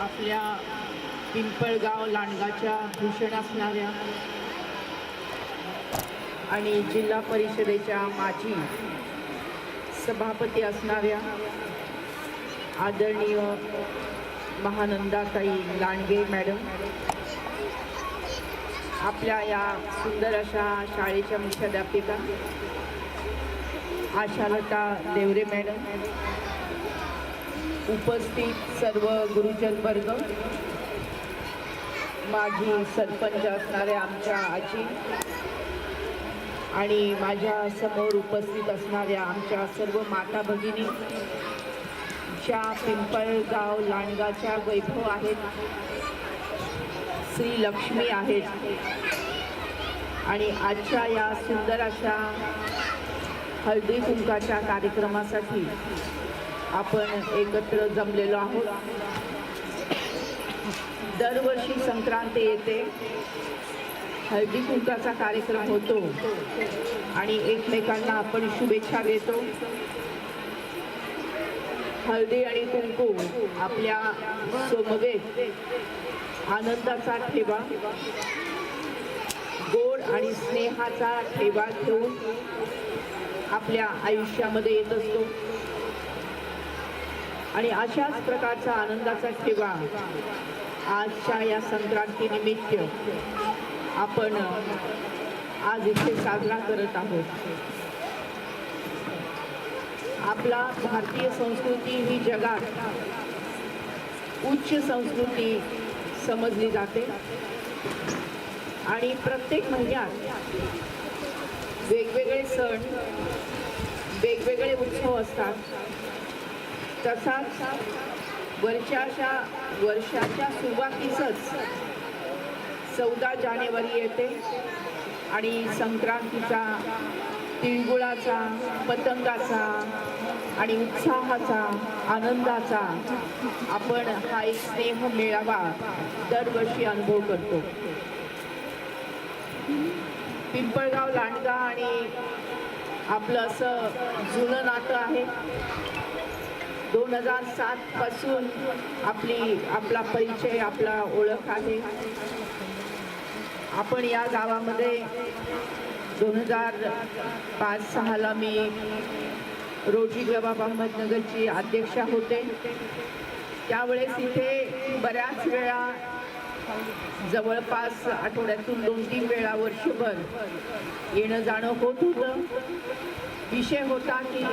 आपल्या पिंपळगाव लांडगाच्या भूषण असणाऱ्या आणि जिल्हा परिषदेच्या माजी सभापती असणाऱ्या आदरणीय महानंदाताई लांडगे मॅडम आपल्या या सुंदर अशा शाळेच्या मुख्याध्यापिका आशालता देवरे मॅडम उपस्थित सर्व गुरुजन वर्ग माझी सरपंच असणाऱ्या आमच्या आजी आणि माझ्यासमोर उपस्थित असणाऱ्या आमच्या सर्व माता भगिनी ज्या पिंपळगाव लांडगाच्या वैभव आहेत श्री लक्ष्मी आहेत. आणि आजच्या या सुंदर अशा हळदी कुंकाच्या कार्यक्रमासाठी आपण एकत्र जमलेलो आहोत. दरवर्षी संक्रांती येते. हळदी कुंकाचा कार्यक्रम होतो आणि एकमेकांना आपण शुभेच्छा देतो. हळदी आणि कुंकू आपल्या समवेत आनंदाचा ठेवा. गोड आणि स्नेहाचा ठेवा घेऊन आपल्या आयुष्यामध्ये येत असतो. आणि अशाच प्रकारचा आनंदाचा ठेवा आजच्या या संक्रांतीनिमित्त आपण आज इथे साजरा करत आहोत. आपला भारतीय संस्कृती ही जगात उच्च संस्कृती समजली जाते. आणि प्रत्येक महिन्यात वेगवेगळे सण वेगवेगळे उत्सव असतात. तसाच वर्षाच्या वर्षाच्या सुरुवातीसच चौदा जानेवारी येते आणि संक्रांतीचा तिळगुळाचा पतंगाचा आणि उत्साहाचा आनंदाचा आपण हा एक स्नेह मेळावा दरवर्षी अनुभव करतो. पिंपळगाव लांडगा आणि आपलं असं जुनं नातं आहे. दोन हजार सात पासून आपली आपला परिचय आपला ओळख आहे. आपण या गावामध्ये दोन हजार पाच सहाला मी रोजी गबाब अहमदनगरची अध्यक्षा होते त्यावेळेस इथे बऱ्याच वेळा जवळपास आठवड्यातून दोन तीन वेळा वर्षभर येणं जाणं होत होतं. विषय होता की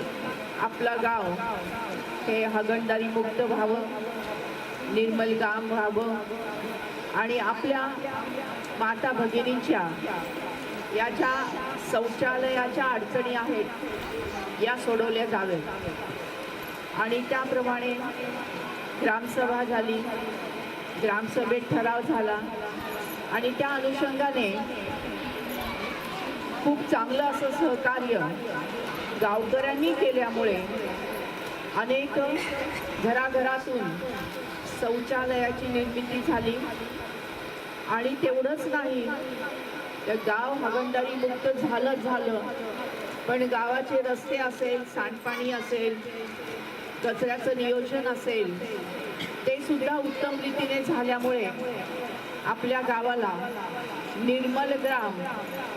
आपलं गाव हे हगणदारी मुक्त व्हावं निर्मल गाम व्हावं आणि आपल्या माता भगिनींच्या या ज्या शौचालयाच्या अडचणी आहेत या सोडवल्या जाव्यात. आणि त्याप्रमाणे ग्रामसभा झाली ग्रामसभेत ठराव झाला. आणि त्या अनुषंगाने खूप चांगलं असं सहकार्य गावकऱ्यांनी केल्यामुळे अनेक घराघरातून शौचालयाची निर्मिती झाली. आणि तेवढंच नाही तर गाव हगणदारी मुक्त झालं झालं. पण गावाचे रस्ते असेल सांडपाणी असेल कचऱ्याचं नियोजन असेल ते सुद्धा उत्तम रीतीने झाल्यामुळे आपल्या गावाला निर्मल ग्राम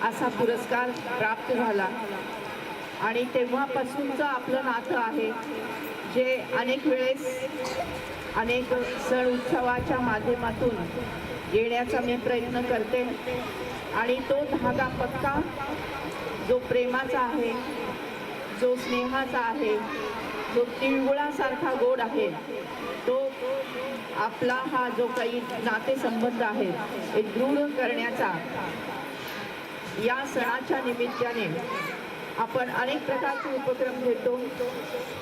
असा पुरस्कार प्राप्त झाला. आणि तेव्हापासूनचं आपलं नातं आहे जे अनेक वेळेस अनेक सण उत्सवाच्या माध्यमातून येण्याचा मी प्रयत्न करते. आणि तो धागा पक्का जो प्रेमाचा आहे जो स्नेहाचा आहे जो तिळगुळासारखा गोड आहे तो आपला हा जो काही नातेसंबंध आहे हे दृढ करण्याचा या सणाच्या निमित्ताने आपण अनेक प्रकारचे उपक्रम घेतो.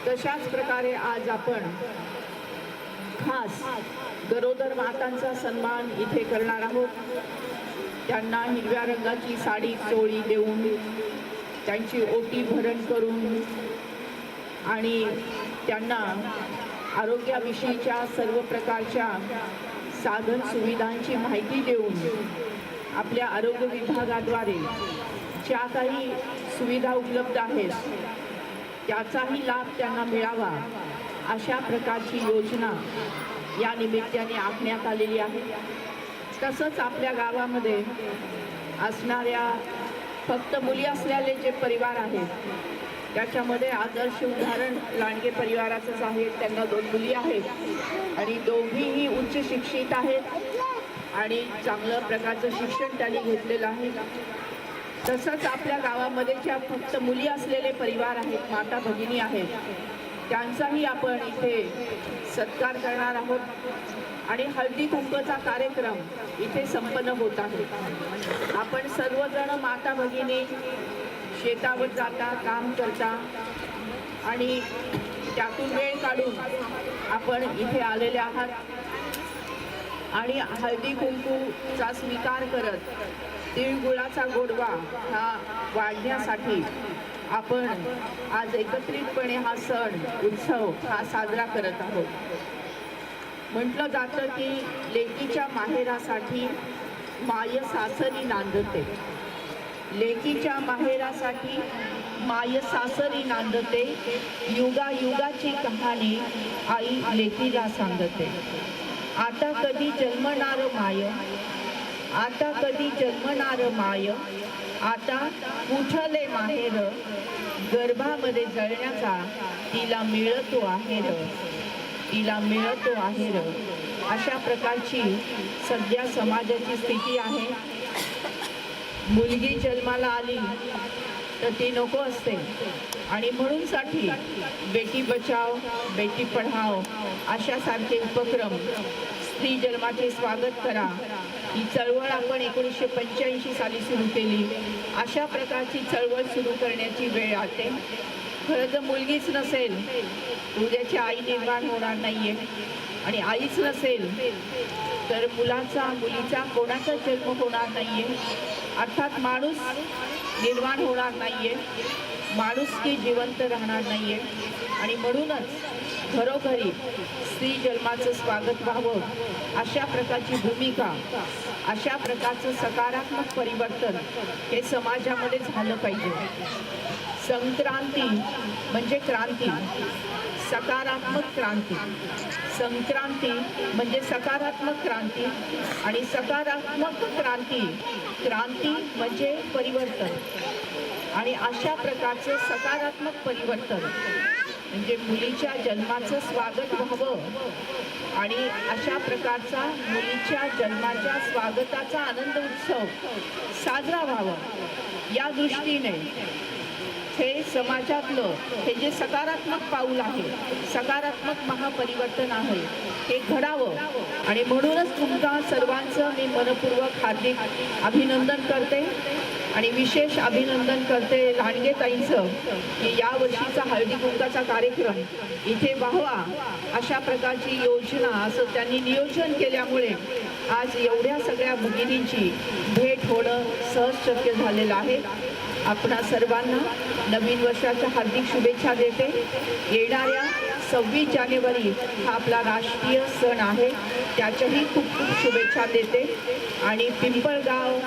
तशाच प्रकारे आज आपण खास गरोदर मातांचा सन्मान इथे करणार आहोत. त्यांना हिरव्या रंगाची साडी चोळी देऊन त्यांची ओटी भरण करून आणि त्यांना आरोग्याविषयीच्या सर्व प्रकारच्या साधन सुविधांची माहिती देऊन आपल्या आरोग्य विभागाद्वारे ज्या काही सुविधा उपलब्ध आहेत त्याचाही लाभ त्यांना मिळावा अशा प्रकारची योजना या निमित्ताने आखण्यात आलेली आहे. तसंच आपल्या गावामध्ये असणाऱ्या फक्त मुली असलेले जे परिवार आहेत त्याच्यामध्ये आदर्श उदाहरण लांडगे परिवाराचंच आहे त्यांना दोन मुली आहेत आणि दोघीही उच्च शिक्षित आहेत आणि चांगलं प्रकारचं शिक्षण त्यांनी घेतलेलं आहे. तसंच आपल्या गावामध्ये ज्या फक्त मुली असलेले परिवार आहेत माता भगिनी आहेत त्यांचाही आपण इथे सत्कार करणार आहोत. आणि हळदी कुंकचा कार्यक्रम इथे संपन्न होत आहे. आपण सर्वजण माता भगिनी शेतावर जाता काम करता आणि त्यातून वेळ काढून आपण इथे आलेले आहात. आणि हळदी कुंकूचा स्वीकार करत तिळगुळाचा गोडवा हा वाढण्यासाठी आपण आज एकत्रितपणे हा सण उत्सव हा साजरा करत आहोत. म्हटलं जातं की लेकीच्या माहेरासाठी माय सासरी नांदते. लेकीच्या माहेरासाठी माय सासरी नांदते. युगा युगाची कहाणी आई लेकीला सांगते. आता कधी जन्मणार माय? आता कधी जन्मणार माय? आता उठले माहेर? गर्भामध्ये जळण्याचा तिला मिळतो आहेर. तिला मिळतो आहेर अशा प्रकारची सध्या समाजाची स्थिती आहे. मुलगी जन्माला आली तर ती नको असते. आणि म्हणूनसाठी बेटी बचाव बेटी पढाव अशासारखे उपक्रम स्त्री जन्माचे स्वागत करा. ही चळवळ आपण एकोणीसशे पंच्याऐंशी साली सुरू केली. अशा प्रकारची चळवळ सुरू करण्याची वेळ आते खरं तर मुलगीच नसेल उद्याची आई निर्माण होणार नाहीये. आणि आईच नसेल तर मुलाचा मुलीचा कोणाचा जन्म होणार नाहीये. अर्थात माणूस निर्माण होणार नाहीये. माणूस की जिवंत राहणार नाहीये. आणि म्हणूनच घरोघरी स्त्री जन्माचं स्वागत व्हावं अशा प्रकारची भूमिका अशा प्रकारचं सकारात्मक परिवर्तन हे समाजामध्ये झालं पाहिजे. संक्रांती म्हणजे क्रांती सकारात्मक क्रांती. संक्रांती म्हणजे सकारात्मक क्रांती आणि सकारात्मक क्रांती क्रांती म्हणजे परिवर्तन. आणि अशा प्रकारचं सकारात्मक परिवर्तन म्हणजे मुलीच्या जन्माचं स्वागत व्हावं. आणि अशा प्रकारचा मुलीच्या जन्माच्या स्वागताचा आनंद उत्सव साजरा व्हावा. या दृष्टीने हे समाजातलं हे जे सकारात्मक पाऊल आहे सकारात्मक महापरिवर्तन आहे हे घडावं. आणि म्हणूनच तुमचा सर्वांचं मी मनपूर्वक हार्दिक अभिनंदन करते. आणि विशेष अभिनंदन करते लांडगेताईंचं की या वर्षीचा हळदी कुंकाचा कार्यक्रम इथे व्हावा अशा प्रकारची योजना असं त्यांनी नियोजन केल्यामुळे आज एवढ्या सगळ्या भगिनींची भेट होणं सहज शक्य झालेलं आहे. आपणा सर्वांना नवीन वर्षाच्या हार्दिक शुभेच्छा देते. येणाऱ्या सव्वीस जानेवारी हा आपला राष्ट्रीय सण आहे. त्याच्याही खूप खूप शुभेच्छा देते. आणि पिंपळगाव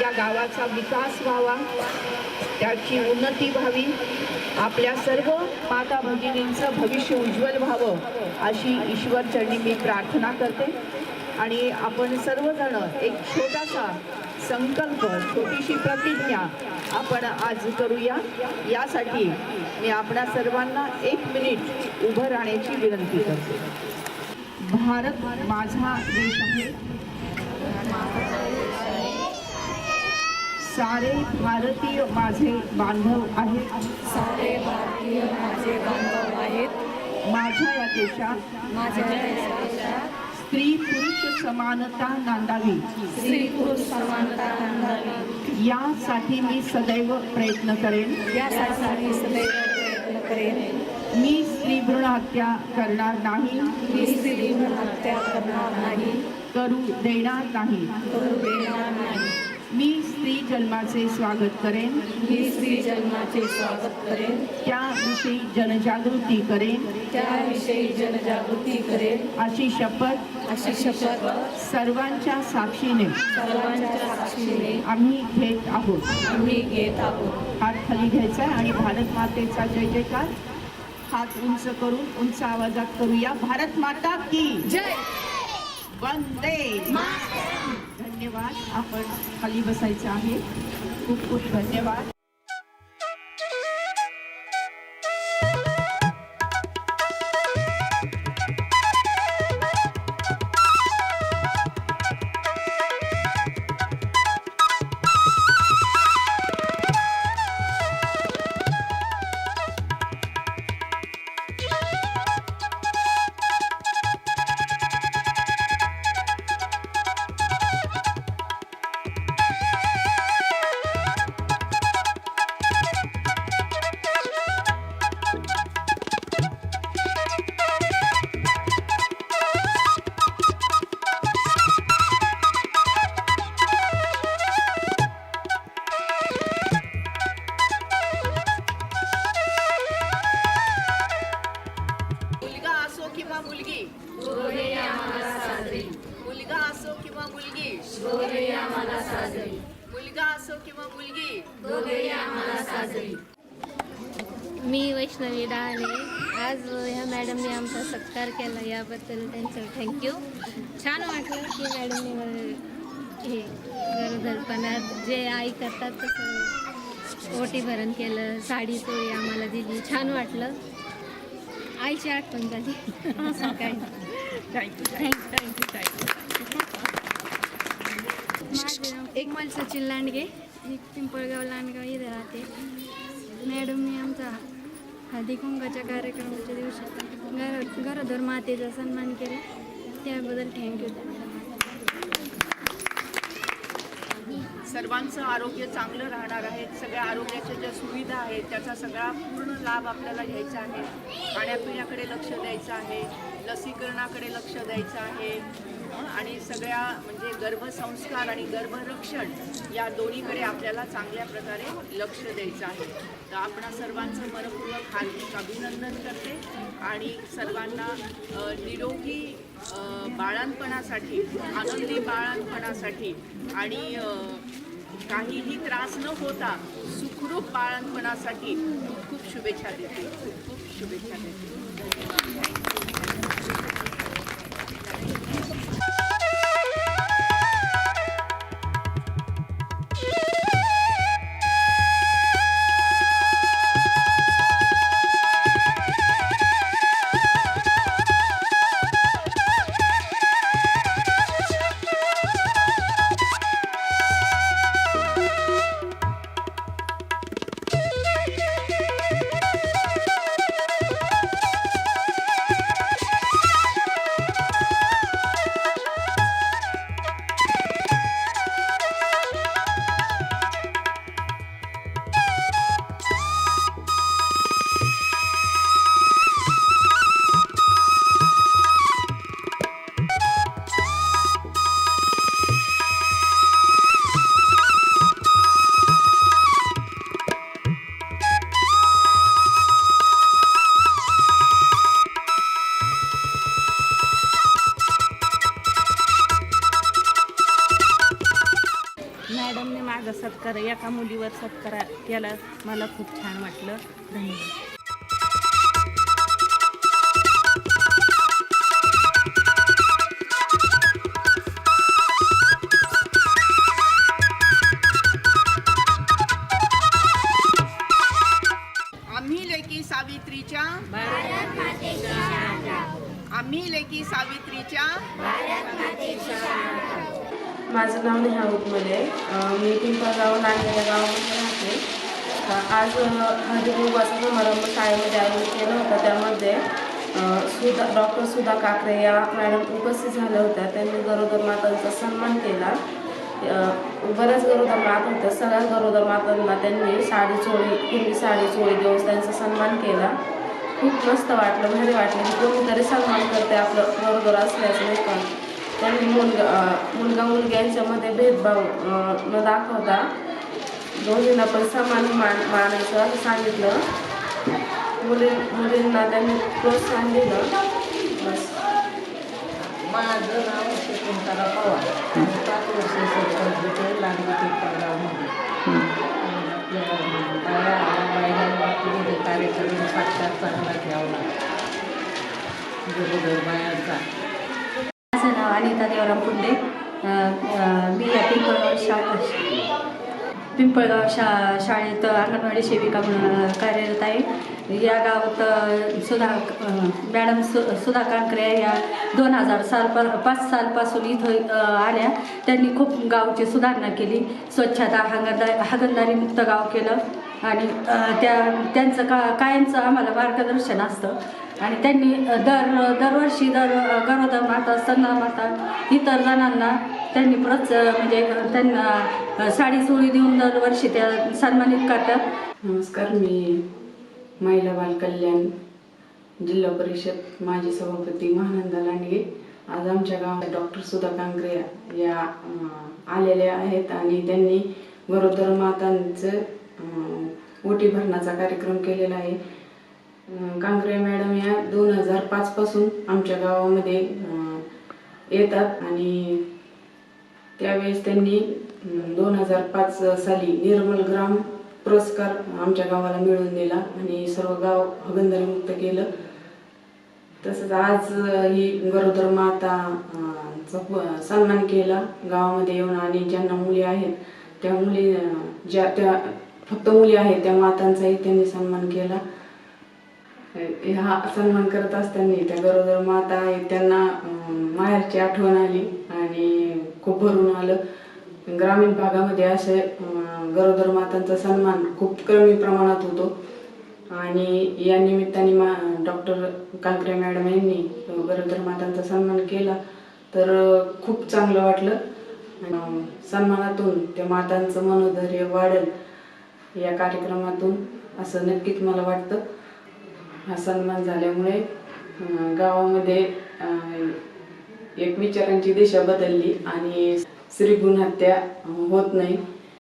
या गावाचा विकास व्हावा. त्याची उन्नती व्हावी. आपल्या सर्व माता भगिनींचं भविष्य उज्ज्वल व्हावं अशी ईश्वरचरणी मी प्रार्थना करते. आणि आपण सर्वजण एक छोटासा संकल्प छोटीशी प्रतिज्ञा आपण आज करूया. यासाठी मी आपणा सर्वांना एक मिनिट उभं राहण्याची विनंती करते. भारत माझा देश आहे. सारे भारतीय माझे बांधव आहेत. सारे भारतीय माझे बांधव आहेत. माझ्या या देशात माझ्या स्त्री पुरुष समानता नांदावी. स्त्री पुरुष समानता नांदावी. यासाठी मी सदैव प्रयत्न करेन. यासाठी मी सदैव प्रयत्न करेन. मी स्त्री भ्रूण हत्या करणार नाही. मी स्त्री हत्या करणार नाही. करू देणार नाही. करू देणार नाही. मी स्त्री जन्माचे स्वागत करेन. मी स्त्री जन्माचे स्वागत करेन. त्याविषयी जनजागृती करेन. त्याविषयी जनजागृती करेन. अशी शपथ अशी शपथ सर्वांच्या साक्षीने सर्वांच्या साक्षीने आम्ही घेत आहोत. आम्ही घेत आहोत. हात खाली घ्यायचा आहे आणि भारत मातेचा जय जयकार. हात उंच करून उंच आवाजात करूया. भारत माता की जय. वंदे. धन्यवाद. आपण खाली बसायचं आहे. खूप खूप धन्यवाद. मी वैष्णवी डहाणे आज ह्या मॅडमने आमचा सत्कार केला याबद्दल त्यांचं थँक्यू छान वाटलं की मॅडमने मला हे गरोदरपणात जे आई करतात तसं ओटी भरण केलं साडी चोळी आम्हाला दिली. छान वाटलं. आईची आठवण झाली. असं काही थँक्यू थँक्यू नाव एकमल सचिन लांडगे. मी पिंपळगाव लांडगाव इथे राहते. मॅडमने आमचा हळदी कुंकाच्या कार्यक्रमाच्या दिवशी घर गरोदर मातेचा सन्मान केला. त्याबद्दल थँक्यू सर्वांचं आरोग्य चांगलं राहणार आहे. सगळ्या आरोग्याच्या ज्या सुविधा आहेत त्याचा सगळा पूर्ण लाभ आपल्याला घ्यायचा आहे. खाण्यापिण्याकडे लक्ष द्यायचं आहे. लसीकरणाकडे लक्ष द्यायचं आहे. आणि सगळ्या म्हणजे गर्भसंस्कार आणि गर्भरक्षण या दोन्हीकडे आपल्याला चांगल्या प्रकारे लक्ष द्यायचं आहे. तर आपणा सर्वांचं मनपूर्वक हार्दिक अभिनंदन करते आणि सर्वांना निरोगी बाळांपणासाठी आनंदी बाळांपणासाठी आणि काहीही त्रास न होता सुखरूप बाळांपणासाठी खूप खूप शुभेच्छा देते. खूप खूप शुभेच्छा देते. केला मला खूप छान वाटलं. धन्यवाद. आम्ही लेकी सावित्रीच्या आम्ही लेकी सावित्रीच्या माझं नाव नेहा उदमले. अं, मी पिंपळगाव नांदेड गावामध्ये राहते. अं, आज हळदी कुंकवाचा समारंभ शाळेमध्ये आयोजित केला होता. त्यामध्ये सुधा डॉक्टर सुधा काकरे या मॅडम उपस्थित झाल्या होत्या. त्यांनी गरोदर मातांचा सन्मान केला. बऱ्याच गरोदर माता होत्या. सगळ्या गरोदर मातांना त्यांनी साडी चोळी पूर्वी साडी चोळी देऊन त्यांचा सन्मान केला. खूप मस्त वाटलं भारी वाटलं. की कोणीतरी सन्मान करते आपलं गरोदर असल्याचं नाही पण त्यांनी मुलगा मुलगा मुलग्यांच्यामध्ये भेदभाव न दाखवता दोन्हींना पण समान मान मानायचं असं सांगितलं. मुली मुलींना त्यांनी प्रोत्साहन दिलं. बस. माझं नाव शकुंतला पवार. पाच वर्ष सरपंच होते लागली पडगावमध्ये बाया बायला विविध कार्यक्रम साक्षात चांगला घ्यावा बायांचा. माझं नाव अनिता देवराम पुंडे मी या पिंपळगाव शाळा पिंपळगाव शा शाळेत अंगणवाडी सेविका म्हणून कार्यरत आहे. या गावात सुधा मॅडम सु सुधा कांकरे या दोन हजार साल पाच सालपासून इथं आल्या. त्यांनी खूप गावची सुधारणा केली. स्वच्छता हागणदारी मुक्त गाव केलं. आणि त्या त्यांचं का कायमचं आम्हाला मार्गदर्शन असतं. आणि त्यांनी दर दरवर्षी दर गरोदर माता सन्ना माता इतर जणांना त्यांनी परत म्हणजे त्यांना साडी सोळी देऊन दरवर्षी त्या सन्मानित करतात. नमस्कार मी महिला बालकल्याण जिल्हा परिषद माजी सभापती महानंदा लांडगे. आज आमच्या गावात डॉक्टर सुधा कांकरे या आलेल्या आहेत आणि त्यांनी गरोदर मातांचं ओटी भरण्याचा कार्यक्रम केलेला आहे. अं, कांकरे मॅडम या दोन हजार पाचपासून आमच्या गावामध्ये येतात आणि त्यावेळेस त्यांनी दोन हजार पाच साली निर्मल ग्राम पुरस्कार आमच्या गावाला मिळवून दिला आणि सर्व गाव हगंदरीमुक्त केलं. तसंच आज ही गरोदर माता प- सन्मान केला. गावामध्ये येऊन आणि ज्यांना मुली आहेत त्या मुली ज्या त्या फक्त मुली आहेत त्या मातांचाही त्यांनी सन्मान केला. हा सन्मान करत असताना त्या गरोदर माता आहेत त्यांना माहेरची आठवण आली. खूप भरून आलं. ग्रामीण भागामध्ये असे गरोदर मातांचा सन्मान खूप कमी प्रमाणात होतो. आणि या निमित्ताने मा डॉक्टर कांकरे मॅडम यांनी गरोदर मातांचा सन्मान केला. तर खूप चांगलं वाटलं. सन्मानातून त्या मातांचं मनोधैर्य वाढेल या कार्यक्रमातून असं नक्कीच मला वाटतं. हा सन्मान झाल्यामुळे गावामध्ये एक विचारांची दिशा बदलली आणि स्त्री गुण हत्या होत नाही.